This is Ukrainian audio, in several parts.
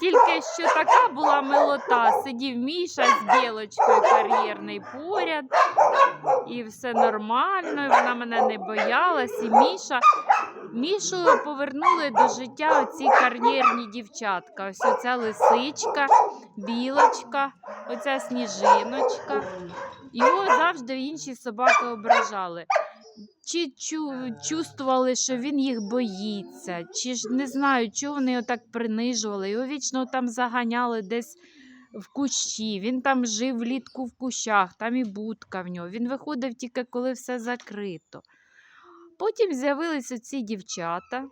Тільки що така була милота. Сидів Міша з білочкою кар'єрний поряд, і все нормально, і вона мене не боялась. І Міша, Мішу повернули до життя оці кар'єрні дівчатка. Ось оця лисичка, білочка, оця сніжиночка. Його завжди інші собаки ображали. Чи чу, чувствували, що він їх боїться, чи ж не знаю, чого вони його так принижували. Його вічно там заганяли десь в кущі. Він там жив влітку в кущах, там і будка в нього. Він виходив тільки коли все закрито. Потім з'явилися ці дівчата,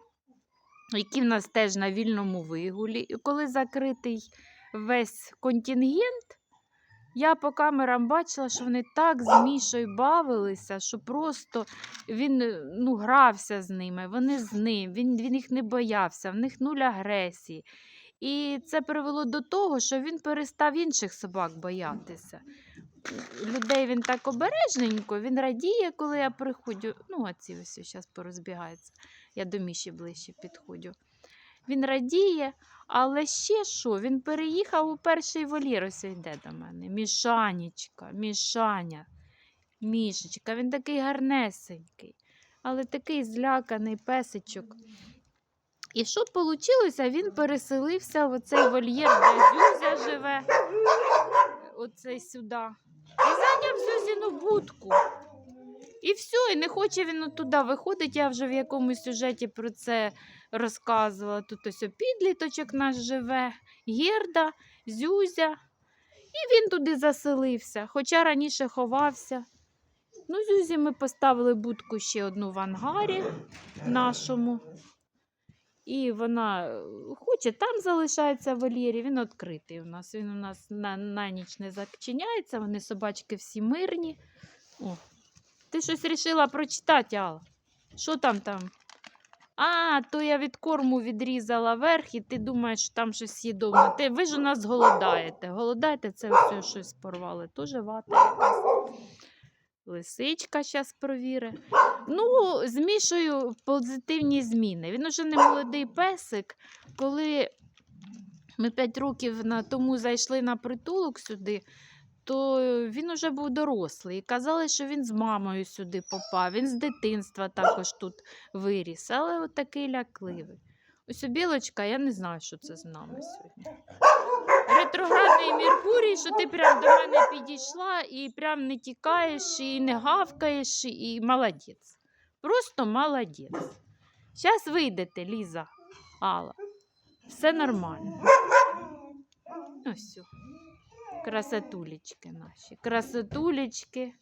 які в нас теж на вільному вигулі. І коли закритий весь контингент, я по камерам бачила, що вони так з Мішою бавилися, що просто він е, ну, грався з ними, вони з ним, він, він їх не боявся, в них нуль агресії. І це привело до того, що він перестав інших собак боятися. Людей він так обережненько, він радіє, коли я приходжу. Ну, а ці ось зараз порозбігаються. Я до Міші ближче підходжу. Він радіє, але ще що? Він переїхав у перший волір, ось йде до мене. Мішанечка, Мішаня, Мішечка, він такий гарнесенький, але такий зляканий песичок. І що вийшло? Він переселився в оцей вольєр, де Зюзя живе, оцей сюди. І зайняв Зюзіну будку. І все, і не хоче він туди виходить. Я вже в якомусь сюжеті про це розказувала. Тут ось підліточок наш живе, Герда, Зюзя. І він туди заселився, хоча раніше ховався. Ну, Зюзі ми поставили будку ще одну в ангарі нашому. І вона е, хоче там залишається вольєрі, він відкритий у нас. Він у нас на, на ніч не зачиняється, вони собачки всі мирні. О, ти щось вирішила прочитати, Алла? Що там там? А, то я від корму відрізала верх, і ти думаєш, що там щось їдовне. Ти, ви ж у нас голодаєте. Голодаєте, це все щось порвали. Тоже вата. Лисичка зараз провіри. Ну, з Мішою позитивні зміни. Він уже не молодий песик. Коли ми 5 років тому зайшли на притулок сюди, то він уже був дорослий. Казали, що він з мамою сюди попав. Він з дитинства також тут виріс, але от такий лякливий. Ось у білочка, я не знаю, що це з нами сьогодні. Ретроградний Меркурій, що ти прям до мене підійшла і прям не тікаєш, і не гавкаєш, і молодець. Просто молодець. Зараз вийдете, Ліза, Алла. Все нормально. Ось. все. Красотулечки наші. Красотулечки.